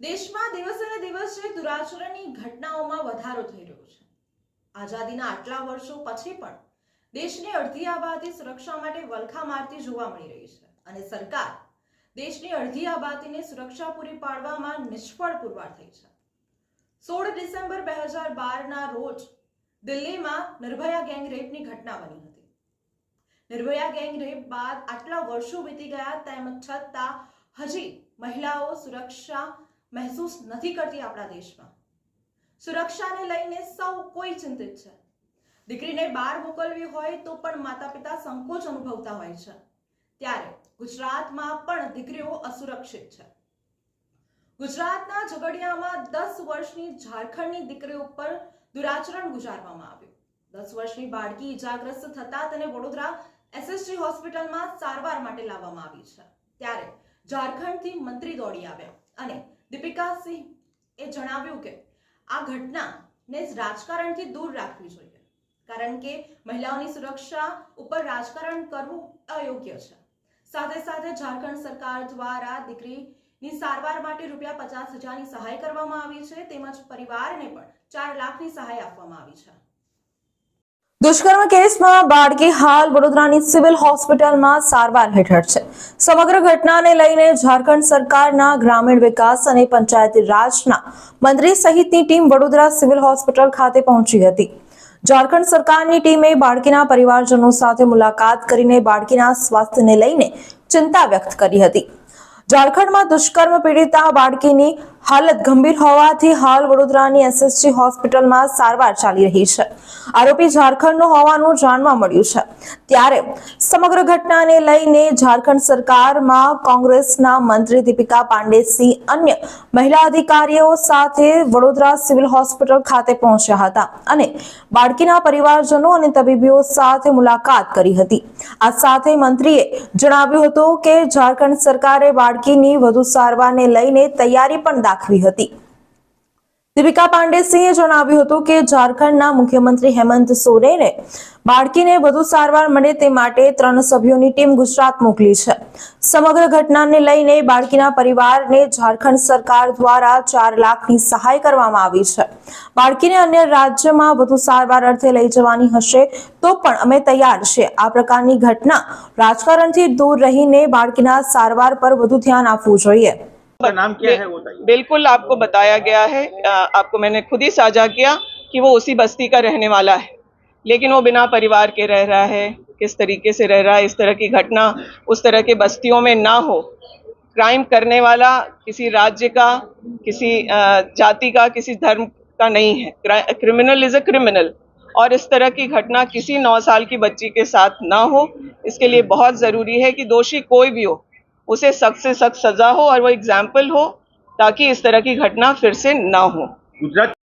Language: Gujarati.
દેશમાં દિવસે દિવસે દુરાચરણની ઘટનાઓમાં વધારો થઈ રહ્યો છે. આઝાદીના આટલા વર્ષો પછી પણ દેશની અડધી આબાદી સુરક્ષા માટે વલખા મારતી જોવા મળી રહી છે અને સરકાર દેશની અડધી આબાદીને સુરક્ષા પૂરી પાડવામાં નિષ્ફળ પુરવાર થઈ છે. સોળ ડિસેમ્બર બે હજાર બારના રોજ દિલ્હીમાં નિર્ભયા ગેંગ રેપની ઘટના બની હતી. નિર્ભયા ગેંગ રેપ બાદ આટલા વર્ષો વીતી ગયા તેમ છતાં હજી મહિલાઓ સુરક્ષા મહેસૂસ નથી કરતી આપણા દેશમાં. સુરક્ષાને લઈને સૌ કોઈ ચિંતિત છે. દીકરીને બહાર મોકલવી હોય તો પણ માતા પિતા સંકોચ અનુભવતા હોય છે. ત્યારે ગુજરાતમાં પણ દીકરીઓ અસુરક્ષિત છે. ગુજરાતના ઝઘડિયામાં દસ વર્ષની ઝારખંડની દીકરી ઉપર દુરાચરણ ગુજારવામાં આવ્યું. દસ વર્ષની બાળકી ઇજાગ્રસ્ત થતા તેને વડોદરા એસએસજી હોસ્પિટલમાં સારવાર માટે લાવવામાં આવી છે. ત્યારે ઝારખંડથી મંત્રી દોડી આવ્યા અને દીપિકા સિંહ એ જણાવ્યું કે આ ઘટનાને રાજકારણથી દૂર રાખવી જોઈએ, કારણ કે મહિલાઓની સુરક્ષા ઉપર રાજકારણ કરવું અયોગ્ય છે. સાથે સાથે ઝારખંડ સરકાર દ્વારા દીકરીની સારવાર માટે રૂપિયા પચાસ હજારની સહાય કરવામાં આવી છે, તેમજ પરિવારને પણ ચાર લાખની સહાય આપવામાં આવી છે. દુષ્કર્મ કેસમાં બાળકી હાલ વડોદરાની સિવિલ હોસ્પિટલમાં સારવાર હેઠળ છે. સમગ્ર ઘટનાને લઈને ઝારખંડ સરકારના ગ્રામીણ વિકાસ અને પંચાયતી રાજના મંત્રી સહિતની ટીમ વડોદરા સિવિલ હોસ્પિટલ ખાતે પહોંચી હતી. ઝારખંડ સરકારની ટીમે બાળકીના પરિવારજનો સાથે મુલાકાત કરીને બાળકીના સ્વાસ્થ્યને લઈને ચિંતા વ્યક્ત કરી હતી. ઝારખંડમાં દુષ્કર્મ પીડિતા બાળકીની હાલત ગંભીર હોવાથી હાલ વડોદરાની એસએસજી હોસ્પિટલમાં સારવાર ચાલી રહી છે. આરોપી ઝારખંડનો હોવાનું જાણવા મળ્યું છે. ત્યારે સમગ્ર ઘટનાને લઈને ઝારખંડ સરકારમાં કોંગ્રેસના મંત્રી દીપિકા પાંડેસિંહ અન્ય મહિલા અધિકારીઓ સાથે વડોદરા સિવિલ હોસ્પિટલ ખાતે પહોંચ્યા હતા અને બાળકીના પરિવારજનો અને તબીબીઓ સાથે મુલાકાત કરી હતી. આ સાથે મંત્રીએ જણાવ્યું હતું કે ઝારખંડ સરકારે બાળકીની વધુ સારવારને લઈને તૈયારી પણ દાખવી હતી. દીપિકા પાંડેસિંહે જણાવ્યું હતું કે ઝારખંડના મુખ્યમંત્રી હેમંત સોરેને બાળકીને વધુ સારવાર મળે તે માટે ત્રણ સભ્યોની ટીમ ગુજરાત મોકલી છે. સમગ્ર ઘટનાને લઈને બાળકીના પરિવારને ઝારખંડ સરકાર દ્વારા ચાર લાખની સહાય કરવામાં આવી છે. બાળકીને અન્ય રાજ્યમાં વધુ સારવાર અર્થે લઈ જવાની હશે તો પણ અમે તૈયાર છે. આ પ્રકારની ઘટના રાજકારણથી દૂર રહીને બાળકીના સારવાર પર વધુ ધ્યાન આપવું જોઈએ. नाम क्या है वो बिल्कुल आपको बताया गया है आपको मैंने खुद ही साझा किया कि वो उसी बस्ती का रहने वाला है। लेकिन वो बिना परिवार के रह रहा है किस तरीके से रह रहा है इस तरह की घटना उस तरह के बस्तियों में ना हो। क्राइम करने वाला किसी राज्य का किसी जाति का किसी धर्म का नहीं है। क्रिमिनल इज़ अ क्रिमिनल और इस तरह की घटना किसी नौ साल की बच्ची के साथ ना हो इसके लिए बहुत ज़रूरी है कि दोषी कोई भी हो। उसे सख्त से सख्त सज़ा हो और वो एग्जाम्पल हो ताकि इस तरह की घटना फिर से ना हो गुजरात